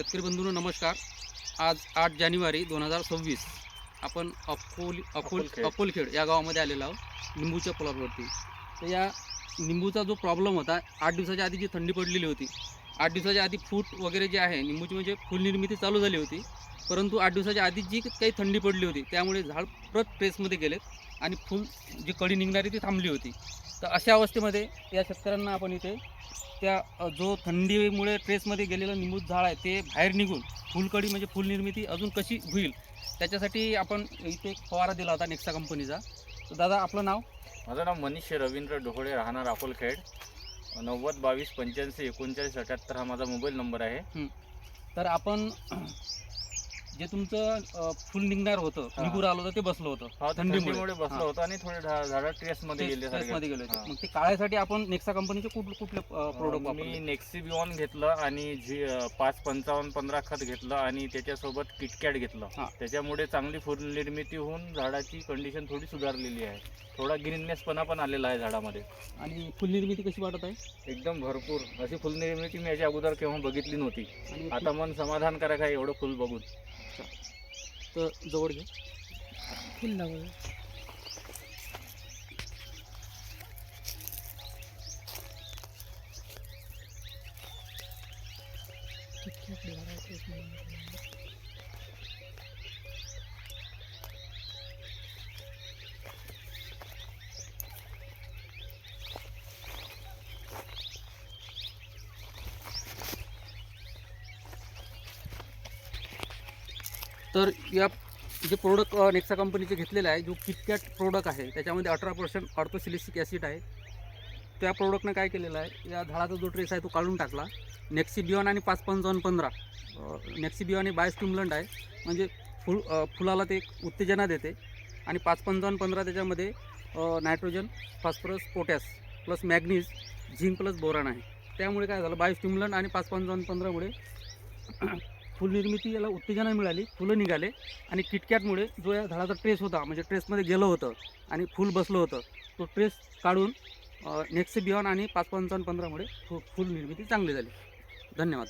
शेतकरी बंधूंनो नमस्कार. आज आठ जानेवारी दोन हजार सव्वीस. आपण अकोल अकोल अकोलखेड. या गावामध्ये आलेलो आहोत निंबूच्या पुलावरती तर या निंबूचा जो प्रॉब्लेम होता आठ दिवसाच्या आधी जी थंडी पडलेली होती आठ दिवसाच्या आधी फूट वगैरे जे आहे निंबूची म्हणजे फुलनिर्मिती चालू झाली होती. परंतु आठ दिवसाच्या आधी जी काही थंडी पडली होती त्यामुळे झाड परत प्रेसमध्ये गेलेत आणि फुल जी कडी निघणारी ती थांबली होती. तर अशा अवस्थेमध्ये या शेतकऱ्यांना आपण इथे त्या जो थंडीमुळे ट्रेसमध्ये गेलेलं निंबूचं झाड आहे ते बाहेर निघून फुलकडी म्हणजे फुल निर्मिती अजून कशी होईल त्याच्यासाठी आपण इथे एक फवारा दिला होता नेक्सा कंपनीचा. तर दादा आपलं नाव? माझं नाव मनीष रवींद्र ढोकळे राहणार अकोलखेड नव्वद बावीस पंच्याऐंशी एकोणचाळीस अठ्याहत्तर हा माझा मोबाईल नंबर आहे. तर आपण जे तुमचं फुल निघणार होतं हा. निगूर आलं होतं ते बसलं होतं थंडीमुळे. बसलं. होतं आणि थोडे झा- झाडं ट्रेसमध्ये गेले सारखे. मध्ये गेले हा. होते मग ते काळासाठी आपण नेक्सा कंपनीचे कुठले कुठले प्रोडक्ट मी वापरले नेक्सिबिऑन घेतलं आणि अं, पाच पंचावन्न पंधरा खत घेतलं आणि त्याच्यासोबत किटकॅट घेतलं हा. त्याच्यामुळे चांगली फुल निर्मिती होऊन झाडाची कंडिशन थोडी सुधारलेली आहे थोडा ग्रीननेसपणा पण आलेला आहे झाडामध्ये आणि फुल निर्मिती कशी वाटत आहे एकदम भरपूर अशी फुल निर्मिती मी याच्या अगोदर केव्हा बघितली नव्हती आणि आता मन समाधानकारक आहे एवढं फुल बघून तर जवळ घे. किल्ला लावलं तर या जे प्रोडक्ट नेक्सा कंपनीचे घेतलेलं आहे जो किटकॅट प्रोडक्ट आहे त्याच्यामध्ये अठरा पर्सेंट ऑर्थोसिलिसिक ॲसिड आहे. त्या प्रोडक्टनं काय केलेलं आहे या झाडाचा जो ट्रेस आहे तो काढून टाकला. नेक्सिबिऑन आणि पाच पंचावन्न पंधरा नेक्सिबिऑन हे बायोस्टिम्युलंट आहे. म्हणजे फुल फुलाला ते एक उत्तेजना देते. आणि पाच पंचावन्न पंधरा त्याच्यामध्ये nitrogen phosphorus potash plus manganese zinc plus boron आहे. त्यामुळे काय झालं बायोस्टिम्युलंट आणि पाच पंचावन्न पंधरामुळे फुल निर्मिती याला उत्तेजना मिळाली फुलं निघाले आणि किटकॅटमुळे जो या झाडाचा ट्रेस होता म्हणजे ट्रेसमध्ये गेलं होतं आणि फुल बसलं होतं तो ट्रेस काढून नेक्स्ट बियॉन आणि पाच पंचावन्न पंधरामुळे फु फुल निर्मिती चांगली झाली. धन्यवाद.